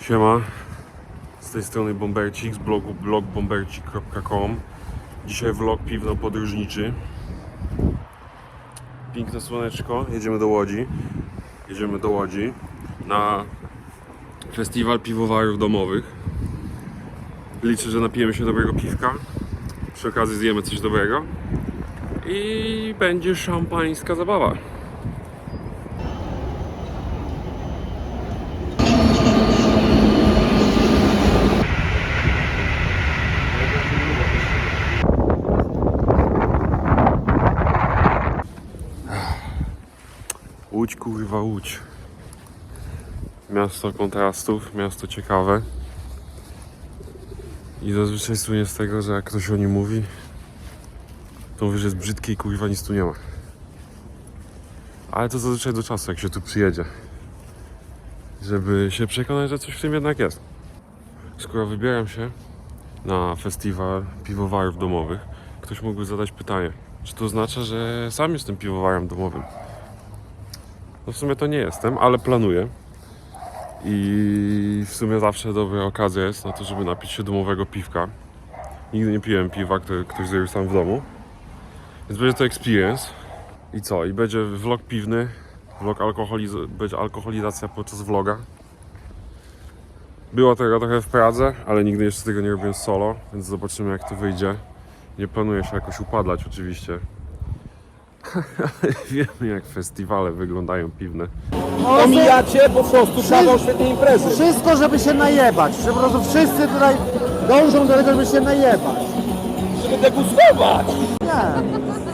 Siema, z tej strony Bombercik z blogu blogbombercik.com Dzisiaj vlog piwno-podróżniczy Piękne słoneczko, jedziemy do Łodzi. Jedziemy do Łodzi na festiwal piwowarów domowych. Liczę, że napijemy się dobrego piwka. Przy okazji zjemy coś dobrego. I będzie szampańska zabawa Łódź kurwa Łódź. Miasto kontrastów, miasto ciekawe. I zazwyczaj słynie z tego, że jak ktoś o nim mówi To mówi, że jest brzydkie i kurwa nic tu nie ma. Ale to zazwyczaj do czasu, jak się tu przyjedzie. Żeby się przekonać, że coś w tym jednak jest. Skoro wybieram się na festiwal piwowarów domowych Ktoś mógłby zadać pytanie Czy to oznacza, że sam jestem piwowarem domowym? No w sumie to nie jestem, ale planuję. I w sumie zawsze dobra okazja jest na to, żeby napić się domowego piwka. Nigdy nie piłem piwa, które ktoś zrobił sam w domu. Więc będzie to experience. I co? I będzie vlog piwny. Vlog alkoholiz- będzie alkoholizacja podczas vloga. Było tego trochę w Pradze, ale nigdy jeszcze tego nie robiłem solo, więc zobaczymy jak to wyjdzie. Nie planuję się jakoś upadlać oczywiście. Wiemy jak festiwale wyglądają piwne. Omijacie po prostu kawał świetnej imprezy. Wszystko, żeby się najebać. Że po prostu wszyscy tutaj dążą do tego, żeby się najebać. Żeby degustować. Nie.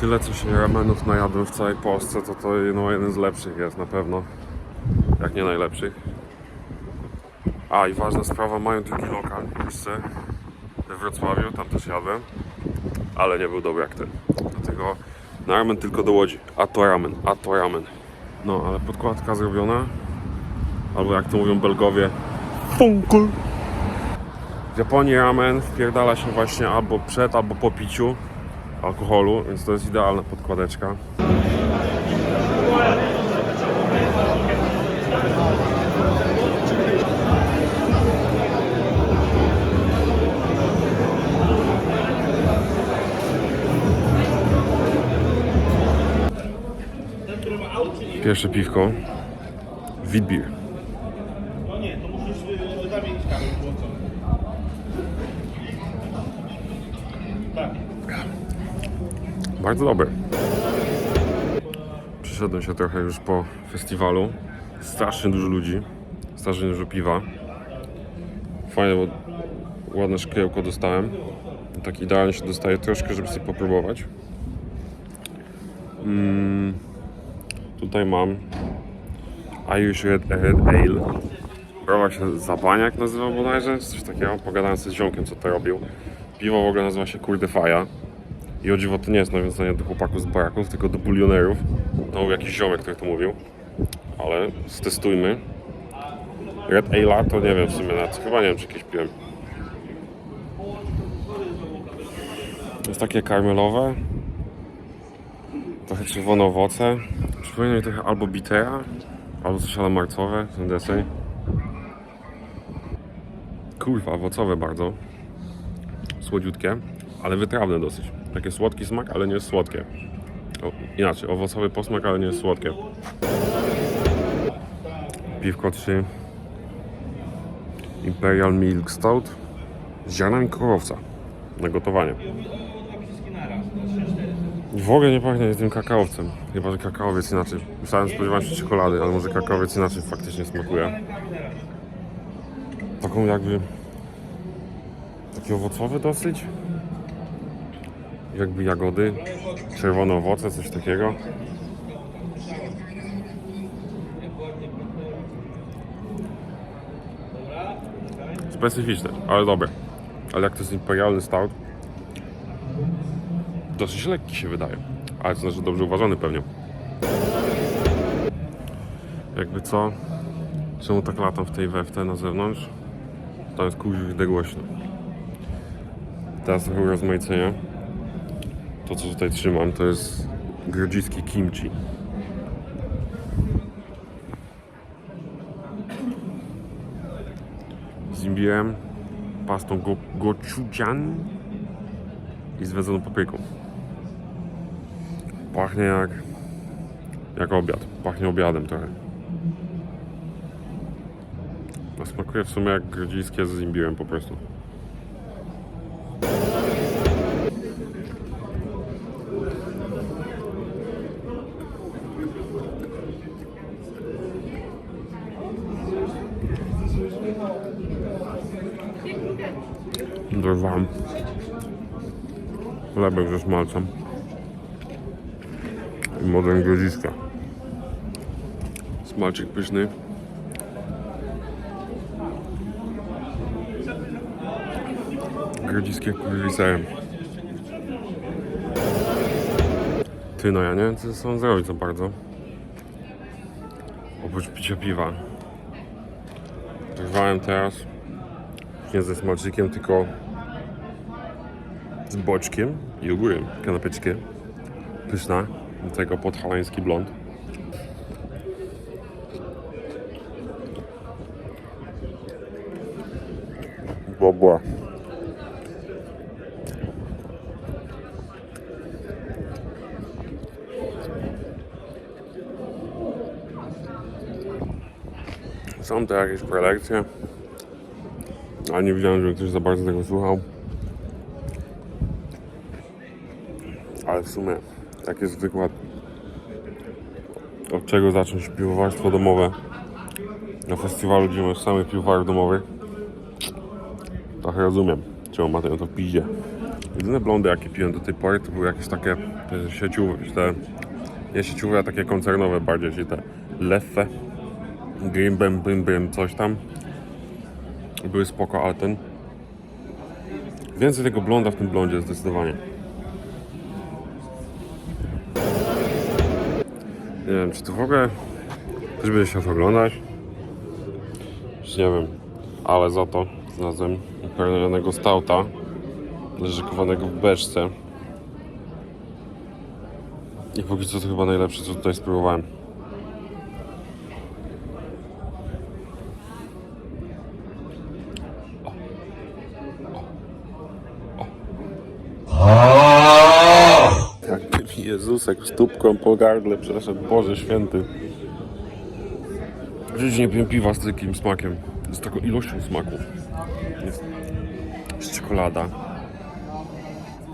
Tyle co się ramenów najadłem w całej Polsce, to to no, jeden z lepszych jest na pewno. Jak nie najlepszych. A i ważna sprawa, mają drugi lokal jeszcze we Wrocławiu, tam też jadłem. Ale nie był dobry jak ten. Dlatego na ramen tylko do Łodzi. A to ramen, a to ramen. No, ale podkładka zrobiona. Albo jak to mówią Belgowie, funkul. W Japonii ramen wpierdala się właśnie albo przed, albo po piciu alkoholu, więc to jest idealna podkładeczka. Pierwsze piwko. Witbier. Bardzo dobry. Przeszedłem się trochę już po festiwalu. Strasznie dużo ludzi, strasznie dużo piwa. Fajne, bo ładne szkiełko dostałem. Tak idealnie się dostaje troszkę, żeby sobie popróbować. Mm, tutaj mam Irish Red, Red Ale. Browar się Zabaniak nazywa bodajże, coś takiego. Pogadałem z ziomkiem, co to robił. Piwo w ogóle nazywa się Kurde Faja. I o dziwo to nie jest nawiązanie do chłopaków z baraków, tylko do bulionerów. To jakiś ziomek, który to mówił. Ale stestujmy. Red Ale to nie wiem w sumie na co. Chyba nie wiem, czy jakieś piłem. Jest takie karmelowe. Trochę czerwone owoce. Przypomina mi trochę albo bitera, albo coś ale marcowe, ten deseń. Kurwa, owocowe bardzo. Słodziutkie, ale wytrawne dosyć. Takie słodki smak, ale nie jest słodkie. O, inaczej, owocowy posmak, ale nie jest słodkie. Piwko 3. Imperial Milk Stout z ziarnami korowca na gotowanie. W ogóle nie pachnie tym kakaowcem. Chyba, że kakaowiec inaczej. Myślałem, spodziewałem się czekolady, ale może kakaowiec inaczej faktycznie smakuje. Taką jakby... Taki owocowy dosyć jakby jagody, czerwone owoce, coś takiego. Specyficzne, ale dobre. Ale jak to jest imperialny stout, dosyć lekki się wydaje. Ale to znaczy dobrze uważany pewnie. Jakby co? Czemu tak latam w tej weftę na zewnątrz? Tam jest kurde głośno. Teraz trochę urozmaicenia. To co tutaj trzymam to jest grodzicki kimchi. Z imbirem, pastą go, gochujang i z wędzoną papryką. Pachnie jak jak obiad. Pachnie obiadem trochę. A smakuje w sumie jak grodziskie z imbirem po prostu. Dorwałem chlebek ze smalcem i modern grodziska. Smalczyk pyszny. Grodziskie kurwisajem. Ty no ja nie wiem co sobą zrobić za bardzo. Oprócz picia piwa. Rwałem teraz nie ze smalczykiem, tylko z boczkiem i ogórem kanapeczkę. Pyszna. Do tego podhalański blond. Bobła. Są to jakieś prelekcje, ale nie widziałem, żeby ktoś za bardzo tego słuchał. Ale w sumie, jak jest wykład, od czego zacząć piwowarstwo domowe na festiwalu, gdzie masz samych piwowarów domowych, trochę rozumiem, czemu ma to w piździe. Jedyne blondy, jakie piłem do tej pory, to były jakieś takie sieciowe, te, nie sieciowe, a takie koncernowe bardziej, czyli te Leffe, Grim Bim Bim Bim, coś tam. Były spoko, ale ten... Więcej tego blonda w tym blondzie zdecydowanie. Nie wiem, czy to w ogóle ktoś będzie chciał to oglądać? Już nie wiem, ale za to znalazłem pełnionego stauta leżykowanego w beczce. I póki co to chyba najlepsze, co tutaj spróbowałem. Jakby Jezusek stópką po gardle przeszedł, Boże Święty. Życiu nie piłem piwa z takim smakiem, z taką ilością smaku. Jest, jest czekolada.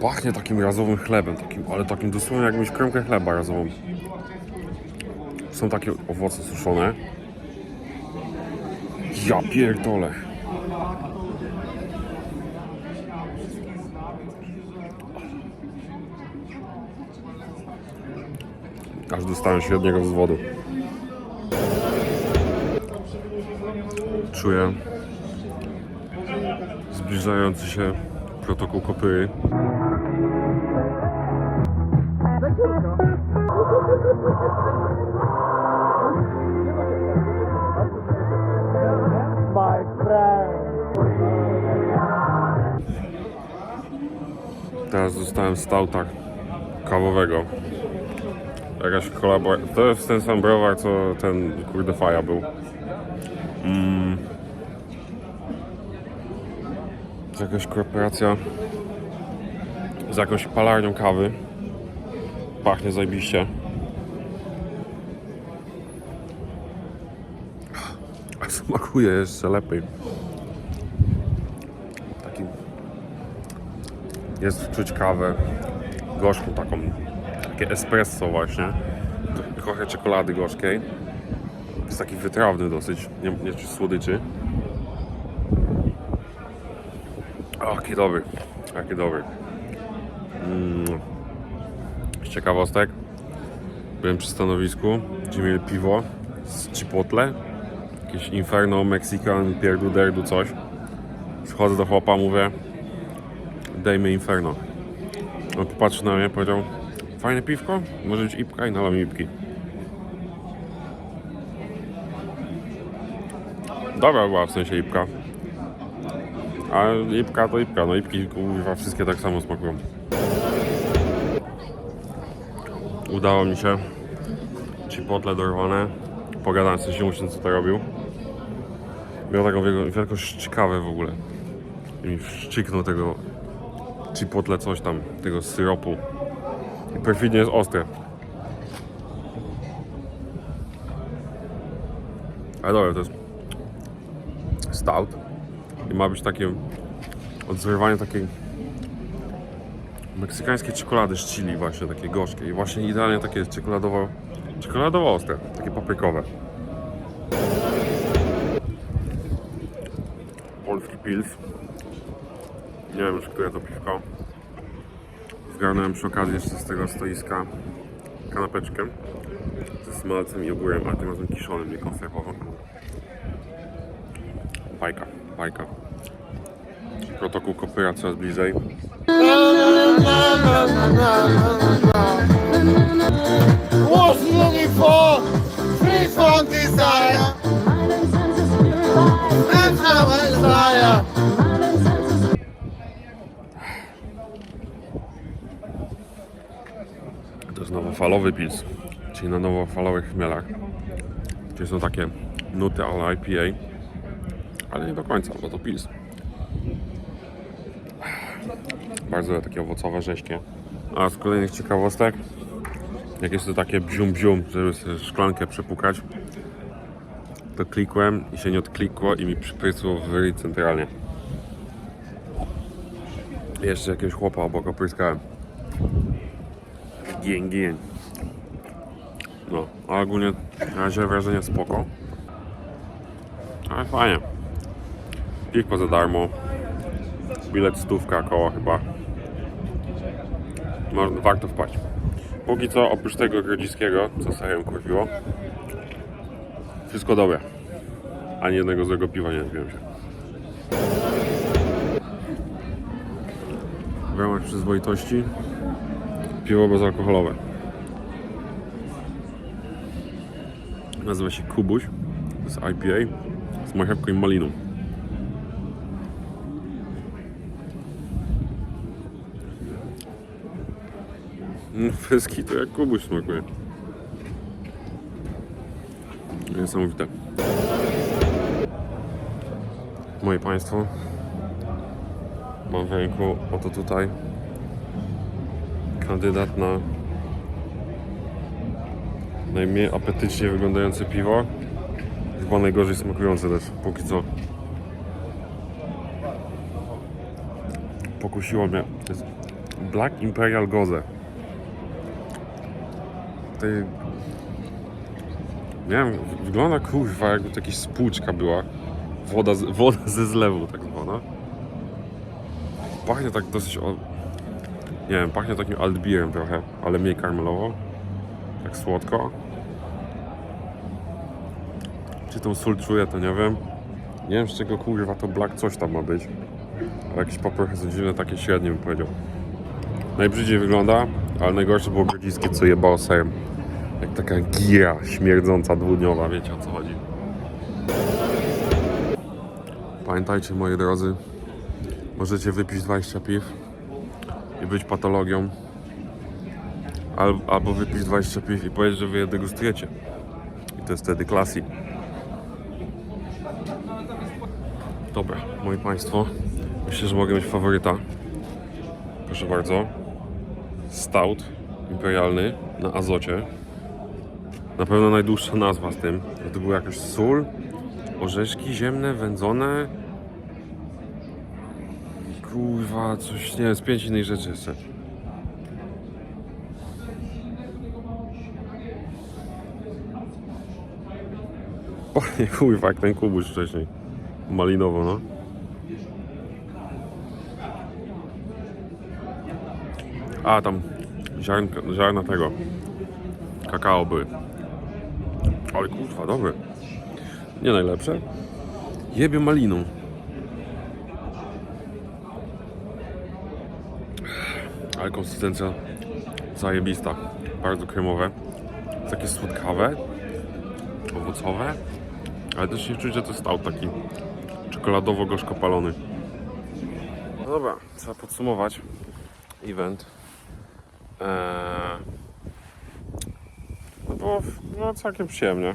Pachnie takim razowym chlebem, takim, ale takim dosłownie jakbyś kromkę chleba razową. Są takie owoce suszone. Ja pierdolę. Aż dostałem średniego wzwodu. Czuję zbliżający się protokół friend. Teraz dostałem stauta kawowego. Jakaś kolaboracja. To jest ten sam browar, co ten kurde faja był. Mm. Jakaś korporacja z jakąś palarnią kawy. Pachnie zajebiście. A smakuje jeszcze lepiej. Taki jest czuć kawę gorzką taką, takie espresso właśnie, trochę czekolady gorzkiej. Jest taki wytrawny dosyć, nie, nie czuć słodyczy. O, jaki dobry, jaki dobry. Mm. Ciekawostek, byłem przy stanowisku, gdzie mieli piwo z Chipotle, jakieś Inferno, Mexican, pierdu, derdu, coś. Schodzę do chłopa, mówię, dajmy Inferno. On popatrzył na mnie, powiedział fajne piwko, może być ipka i nalał mi ipki. Dobra była w sensie ipka. A ipka to ipka, no ipki kurwa wszystkie tak samo smakują. Udało mi się chipotle dorwane. Pogadałem z sąsiadem, co to robił. Miał taką wielką, szczykawę w ogóle. I mi wszczyknął tego chipotle coś tam, tego syropu. Perfidnie jest ostre. Ale dobra, to jest stout. I ma być takie odzorowanie takiej meksykańskiej czekolady z chili właśnie, takie gorzkie. I właśnie idealnie takie czekoladowo, czekoladowo ostre, takie paprykowe. Polski Pils. Nie wiem już, które to piwko. Zgarnąłem przy okazji jeszcze z tego stoiska kanapeczkę ze smalcem i ogórem, ale tym razem kiszonym, nie konserwowym. Bajka, bajka. Protokół Kopyra coraz bliżej. Was looking for free from desire and from desire. Jest nowofalowy pils, czyli na nowofalowych chmielach. Gdzie są takie nuty ale IPA, ale nie do końca, bo to pils. Bardzo takie owocowe, rześkie. A z kolejnych ciekawostek, jak jest to takie bzium bzium, żeby sobie szklankę przepukać, to klikłem i się nie odklikło i mi przyprysło w ryj centralnie. Jeszcze jakiegoś chłopa obok opryskałem. Gień, gień. No, a ogólnie na razie wrażenie spoko. Ale fajnie. Piwko za darmo. Bilet stówka koło chyba. Można, warto wpaść. Póki co, oprócz tego grodziskiego, co serią kurwiło, wszystko dobre. Ani jednego złego piwa nie napiłem się. W ramach przyzwoitości piwo bezalkoholowe. Nazywa się Kubuś. To jest IPA z marchewką i maliną. No, Freski to jak Kubuś smakuje. Niesamowite. Moje Państwo, mam w ręku oto tutaj kandydat na najmniej apetycznie wyglądające piwo. Chyba najgorzej smakujące też, póki co. Pokusiło mnie. To jest Black Imperial Goze. Tej... Nie wiem, wygląda kurwa jakby to jakaś spłuczka była. Woda, z, woda ze zlewu tak zwana. Pachnie tak dosyć... Nie wiem, pachnie takim altbierem trochę, ale mniej karmelowo. Tak słodko. Czy tą sól czuję, to nie wiem. Nie wiem z czego kurwa to black coś tam ma być. Ale jakieś paprychy są dziwne, takie średnie bym powiedział. Najbrzydziej wygląda, ale najgorsze było grodziskie, co jebało serem. Jak taka gira śmierdząca dwudniowa, wiecie o co chodzi. Pamiętajcie moi drodzy, możecie wypić 20 piw i być patologią. Al, albo wypić 20 piw i powiedzieć, że wy je degustujecie. I to jest wtedy klasik. Dobra, moi Państwo, myślę, że mogę mieć faworyta. Proszę bardzo. Stout imperialny na azocie. Na pewno najdłuższa nazwa z tym. To była jakaś sól, orzeszki ziemne, wędzone. Kurwa, coś, nie wiem, z pięć innych rzeczy jeszcze. Pachnie kurwa jak ten kubuś wcześniej. Malinowo, no. A, tam ziarnka, ziarna tego. Kakao były. Ale kurwa, dobre. Nie najlepsze. Jebie maliną. Ale konsystencja zajebista. Bardzo kremowe. Takie słodkawe. Owocowe. Ale też się czuć, że to jest stout taki czekoladowo-gorzko palony. No dobra, trzeba podsumować event. Eee, no no całkiem przyjemnie.